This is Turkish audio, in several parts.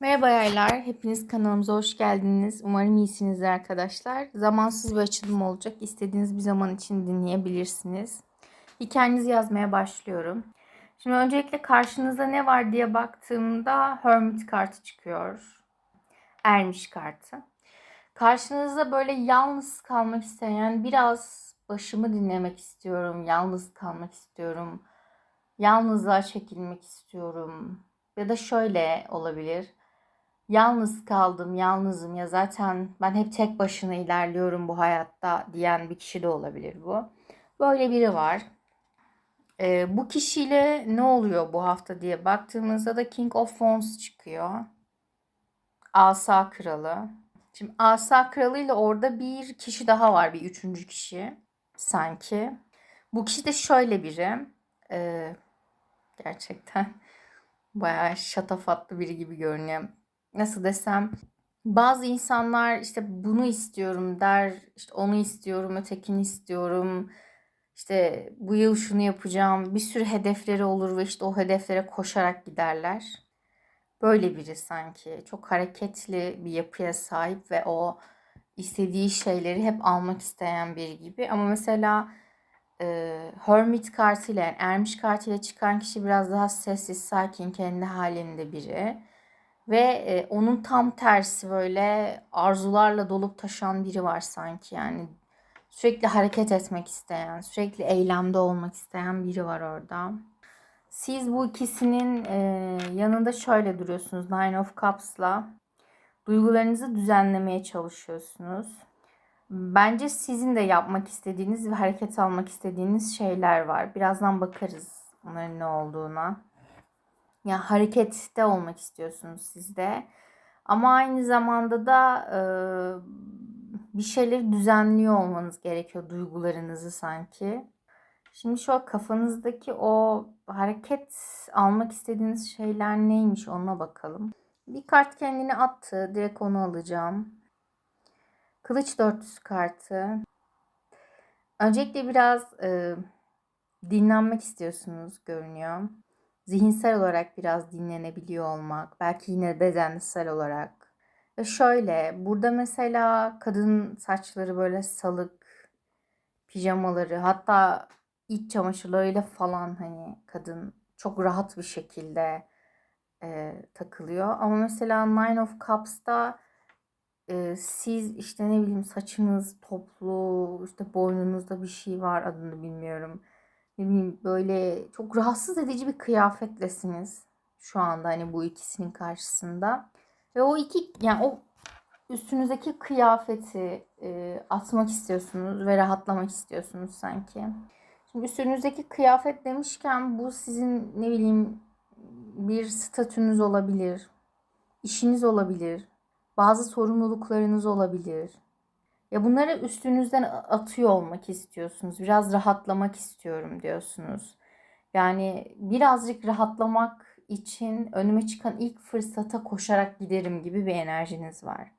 Merhaba yaylar. Hepiniz kanalımıza hoş geldiniz. Umarım iyisinizdir arkadaşlar. Zamansız bir açılım olacak. İstediğiniz bir zaman için dinleyebilirsiniz. Hikayenizi yazmaya başlıyorum. Şimdi öncelikle karşınızda ne var diye baktığımda Hermit kartı çıkıyor. Ermiş kartı. Karşınızda böyle yalnız kalmak isteyen, biraz başımı dinlemek istiyorum, yalnız kalmak istiyorum, yalnızlığa çekilmek istiyorum. Ya da şöyle olabilir. Yalnız kaldım, yalnızım ya zaten ben hep tek başına ilerliyorum bu hayatta diyen bir kişi de olabilir bu. Böyle biri var. Ee, bu kişiyle ne oluyor bu hafta diye baktığımızda da King of Wands çıkıyor. Asa Kralı. Şimdi Asa Kralı ile orada bir kişi daha var, bir üçüncü kişi sanki. Bu kişi de şöyle biri. Ee, gerçekten bayağı şatafatlı biri gibi görünüyor. Nasıl desem bazı insanlar işte bunu istiyorum der, işte onu istiyorum, ötekini istiyorum. İşte bu yıl şunu yapacağım. Bir sürü hedefleri olur ve işte o hedeflere koşarak giderler. Böyle biri sanki. Çok hareketli bir yapıya sahip ve o istediği şeyleri hep almak isteyen biri gibi. Ama mesela e, Hermit kartıyla yani Ermiş kartıyla çıkan kişi biraz daha sessiz, sakin, kendi halinde biri. Ve e, onun tam tersi böyle arzularla dolup taşan biri var sanki yani. Sürekli hareket etmek isteyen, sürekli eylemde olmak isteyen biri var orada. Siz bu ikisinin e, yanında şöyle duruyorsunuz Nine of Cups'la. Duygularınızı düzenlemeye çalışıyorsunuz. Bence sizin de yapmak istediğiniz ve hareket almak istediğiniz şeyler var. Birazdan bakarız onların ne olduğuna. Yani harekette olmak istiyorsunuz siz de. Ama aynı zamanda da e, bir şeyleri düzenliyor olmanız gerekiyor duygularınızı sanki. Şimdi şu an kafanızdaki o hareket almak istediğiniz şeyler neymiş ona bakalım. Bir kart kendini attı. Direkt onu alacağım. Kılıç dörtlüsü kartı. Öncelikle biraz e, dinlenmek istiyorsunuz görünüyor. Zihinsel olarak biraz dinlenebiliyor olmak. Belki yine bedensel olarak. Ve şöyle burada mesela kadın saçları böyle salık, pijamaları hatta iç çamaşırlarıyla falan hani kadın çok rahat bir şekilde e, takılıyor. Ama mesela Nine of Cups'ta e, siz işte ne bileyim saçınız toplu, işte boynunuzda bir şey var adını bilmiyorum. Ne bileyim böyle çok rahatsız edici bir kıyafetlesiniz şu anda hani bu ikisinin karşısında. Ve o iki yani o üstünüzdeki kıyafeti e, atmak istiyorsunuz ve rahatlamak istiyorsunuz sanki. Şimdi üstünüzdeki kıyafet demişken bu sizin ne bileyim bir statünüz olabilir, işiniz olabilir, bazı sorumluluklarınız olabilir. Ya bunları üstünüzden atıyor olmak istiyorsunuz. Biraz rahatlamak istiyorum diyorsunuz. Yani birazcık rahatlamak için önüme çıkan ilk fırsata koşarak giderim gibi bir enerjiniz var.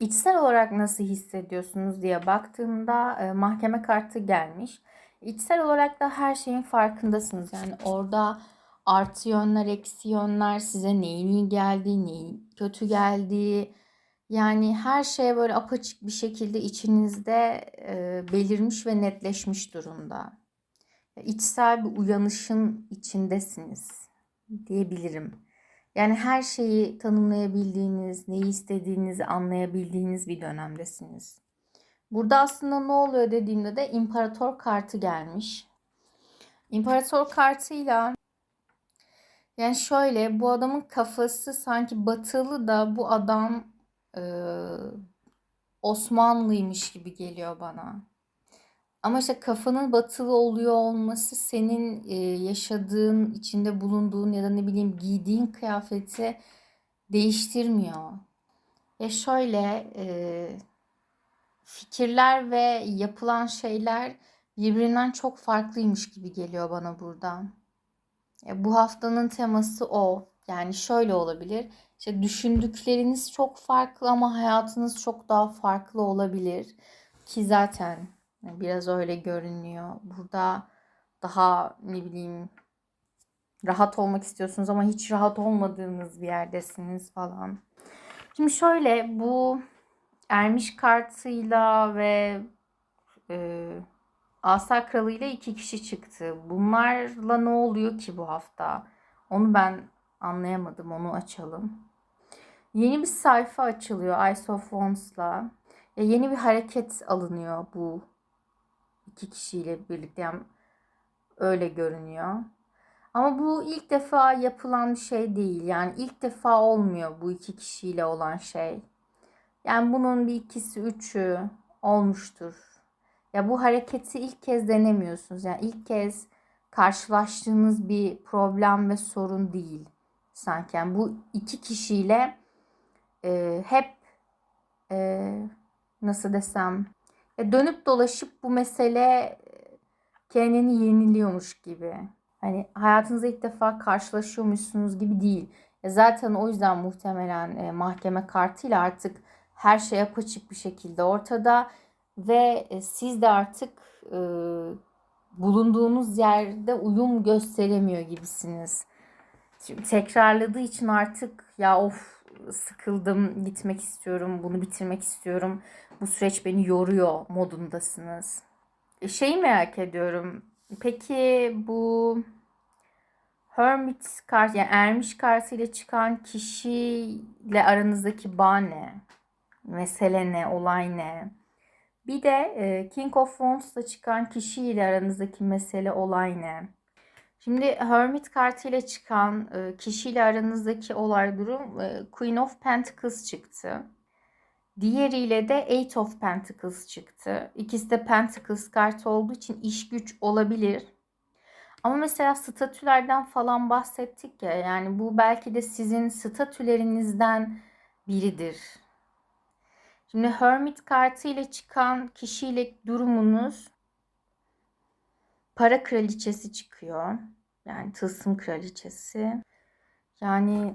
İçsel olarak nasıl hissediyorsunuz diye baktığımda e, mahkeme kartı gelmiş. İçsel olarak da her şeyin farkındasınız. Yani orada artı yönler, eksi yönler, size neyin iyi geldiği, neyin kötü geldiği, yani her şeye böyle apaçık bir şekilde içinizde e, belirmiş ve netleşmiş durumda. İçsel bir uyanışın içindesiniz diyebilirim. Yani her şeyi tanımlayabildiğiniz, neyi istediğinizi anlayabildiğiniz bir dönemdesiniz. Burada aslında ne oluyor dediğimde de imparator kartı gelmiş. İmparator kartıyla yani şöyle bu adamın kafası sanki batılı da bu adam e, Osmanlıymış gibi geliyor bana. Ama işte kafanın batılı oluyor olması senin e, yaşadığın, içinde bulunduğun ya da ne bileyim giydiğin kıyafeti değiştirmiyor. Ya şöyle e, fikirler ve yapılan şeyler birbirinden çok farklıymış gibi geliyor bana burada. Ya bu haftanın teması o. Yani şöyle olabilir. İşte düşündükleriniz çok farklı ama hayatınız çok daha farklı olabilir. Ki zaten biraz öyle görünüyor. Burada daha ne bileyim rahat olmak istiyorsunuz ama hiç rahat olmadığınız bir yerdesiniz falan. Şimdi şöyle bu ermiş kartıyla ve e, asa kralıyla iki kişi çıktı. Bunlarla ne oluyor ki bu hafta? Onu ben anlayamadım. Onu açalım. Yeni bir sayfa açılıyor Ice of Wands'la. Ya yeni bir hareket alınıyor bu iki kişiyle birlikte. Yani öyle görünüyor. Ama bu ilk defa yapılan bir şey değil. Yani ilk defa olmuyor bu iki kişiyle olan şey. Yani bunun bir ikisi üçü olmuştur. Ya bu hareketi ilk kez denemiyorsunuz. Yani ilk kez karşılaştığınız bir problem ve sorun değil sanki. Yani bu iki kişiyle e, hep e, nasıl desem e, dönüp dolaşıp bu mesele kendini yeniliyormuş gibi. Hani hayatınızda ilk defa karşılaşıyormuşsunuz gibi değil. E, zaten o yüzden muhtemelen e, mahkeme kartıyla artık her şey apaçık bir şekilde ortada ve e, siz de artık e, bulunduğunuz yerde uyum gösteremiyor gibisiniz. Tekrarladığı için artık ya of sıkıldım, gitmek istiyorum, bunu bitirmek istiyorum. Bu süreç beni yoruyor modundasınız. E, şeyi merak ediyorum. Peki bu Hermit kart yani ermiş kartıyla çıkan kişiyle aranızdaki bağ ne? Mesele ne? Olay ne? Bir de e, King of Wands'la çıkan kişiyle aranızdaki mesele olay ne? Şimdi Hermit kartıyla çıkan e, kişiyle aranızdaki olay durum e, Queen of Pentacles çıktı. Diğeriyle de Eight of Pentacles çıktı. İkisi de Pentacles kartı olduğu için iş güç olabilir. Ama mesela statülerden falan bahsettik ya yani bu belki de sizin statülerinizden biridir. Şimdi Hermit kartı ile çıkan kişiyle durumunuz para kraliçesi çıkıyor. Yani tılsım kraliçesi. Yani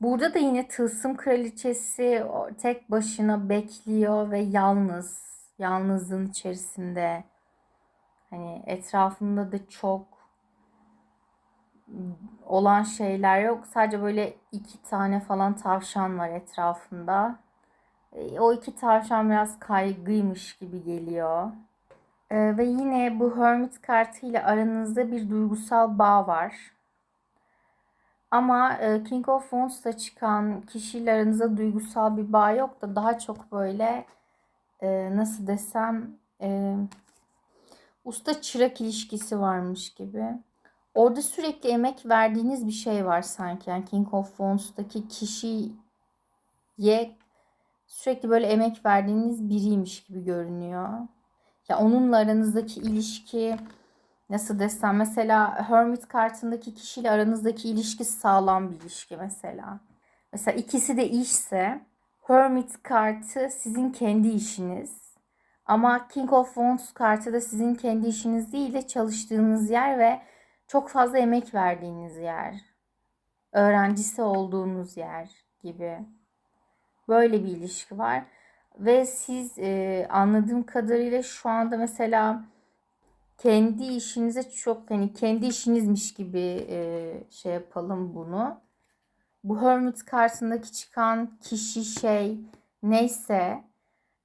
burada da yine tılsım kraliçesi tek başına bekliyor ve yalnız. Yalnızlığın içerisinde. Hani etrafında da çok olan şeyler yok. Sadece böyle iki tane falan tavşan var etrafında. E, o iki tavşan biraz kaygıymış gibi geliyor. Ee, ve yine bu Hermit kartı ile aranızda bir duygusal bağ var. Ama e, King of Wands'ta çıkan kişiyle aranızda duygusal bir bağ yok da daha çok böyle e, nasıl desem e, usta çırak ilişkisi varmış gibi. Orada sürekli emek verdiğiniz bir şey var sanki. Yani King of Wands'taki kişiye sürekli böyle emek verdiğiniz biriymiş gibi görünüyor. Ya onunla aranızdaki ilişki nasıl desem mesela Hermit kartındaki kişiyle aranızdaki ilişki sağlam bir ilişki mesela. Mesela ikisi de işse Hermit kartı sizin kendi işiniz. Ama King of Wands kartı da sizin kendi işiniz değil de çalıştığınız yer ve çok fazla emek verdiğiniz yer. Öğrencisi olduğunuz yer gibi. Böyle bir ilişki var. Ve siz e, anladığım kadarıyla şu anda mesela kendi işinize çok hani kendi işinizmiş gibi e, şey yapalım bunu. Bu Hermit kartındaki çıkan kişi şey neyse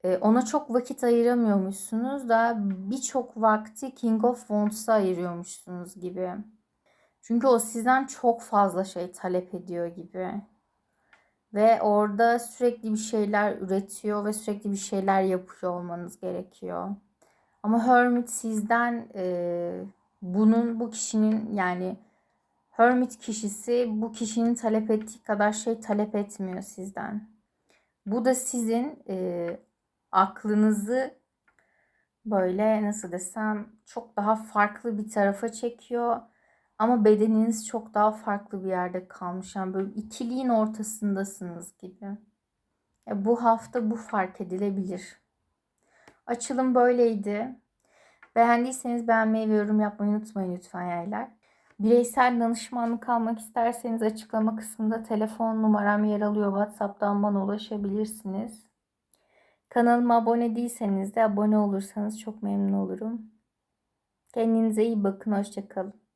e, ona çok vakit ayıramıyormuşsunuz da birçok vakti King of Wands'a ayırıyormuşsunuz gibi. Çünkü o sizden çok fazla şey talep ediyor gibi. Ve orada sürekli bir şeyler üretiyor ve sürekli bir şeyler yapıyor olmanız gerekiyor. Ama Hermit sizden e, bunun bu kişinin yani Hermit kişisi bu kişinin talep ettiği kadar şey talep etmiyor sizden. Bu da sizin e, aklınızı böyle nasıl desem çok daha farklı bir tarafa çekiyor ama bedeniniz çok daha farklı bir yerde kalmış. Yani böyle ikiliğin ortasındasınız gibi. Ya bu hafta bu fark edilebilir. Açılım böyleydi. Beğendiyseniz beğenmeyi ve yorum yapmayı unutmayın lütfen yaylar. Bireysel danışmanlık almak isterseniz açıklama kısmında telefon numaram yer alıyor. WhatsApp'tan bana ulaşabilirsiniz. Kanalıma abone değilseniz de abone olursanız çok memnun olurum. Kendinize iyi bakın. Hoşçakalın.